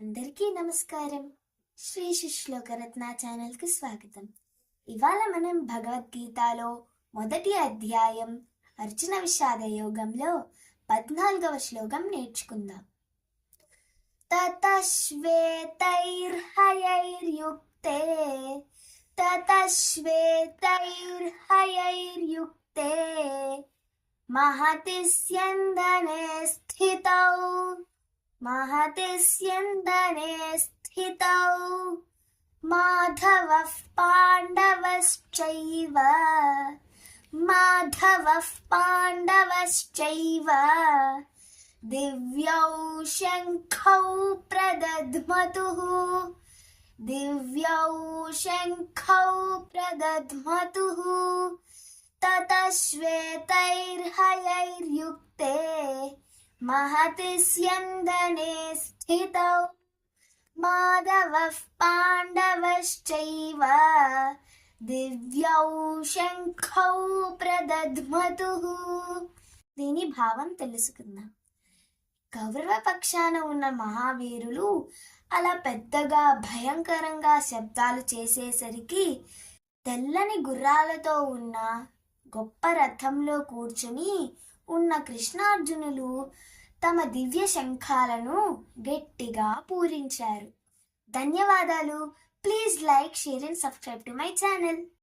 అందరికీ నమస్కారం. శ్రీ శుశ్లోకరత్న ఛానల్కి స్వాగతం. ఇవాళ మనం భగవద్గీతలో మొదటి అధ్యాయం అర్జున విషాద యోగంలో పద్నాలుగవ శ్లోకం నేర్చుకుందాం. తతశ్వేతైర్హయైర్యుక్తే తతశ్వేతైర్హయైర్యుక్తే మహతి స్యందనే స్థితౌ महति स्यन्दने स्थितौ। माधवः पाण्डवश्चैव। माधवः पाण्डवश्चैव। दिव्यौ शङ्खौ प्रदध्मतुः। दिव्यौ शङ्खौ प्रदध्मतुः। ततः श्वेतैर्हयैर्युक्ते महति स्यन्दने स्थितौ माधवः पाण्डवश्चैव దివ్యౌ శంఖౌ ప్రదధ్మతు దీని భావం తెలుసుకుందాం కౌరవ పక్షాన ఉన్న మహావీరులు అలా పెద్దగా భయంకరంగా శబ్దాలు చేసేసరికి తెల్లని గుర్రాలతో ఉన్న గొప్ప రథంలో కూర్చుని ఉన్న కృష్ణార్జునులు తమ దివ్య శంఖాలను గట్టిగా పూరించారు. ధన్యవాదాలు. Please like share and subscribe to my channel.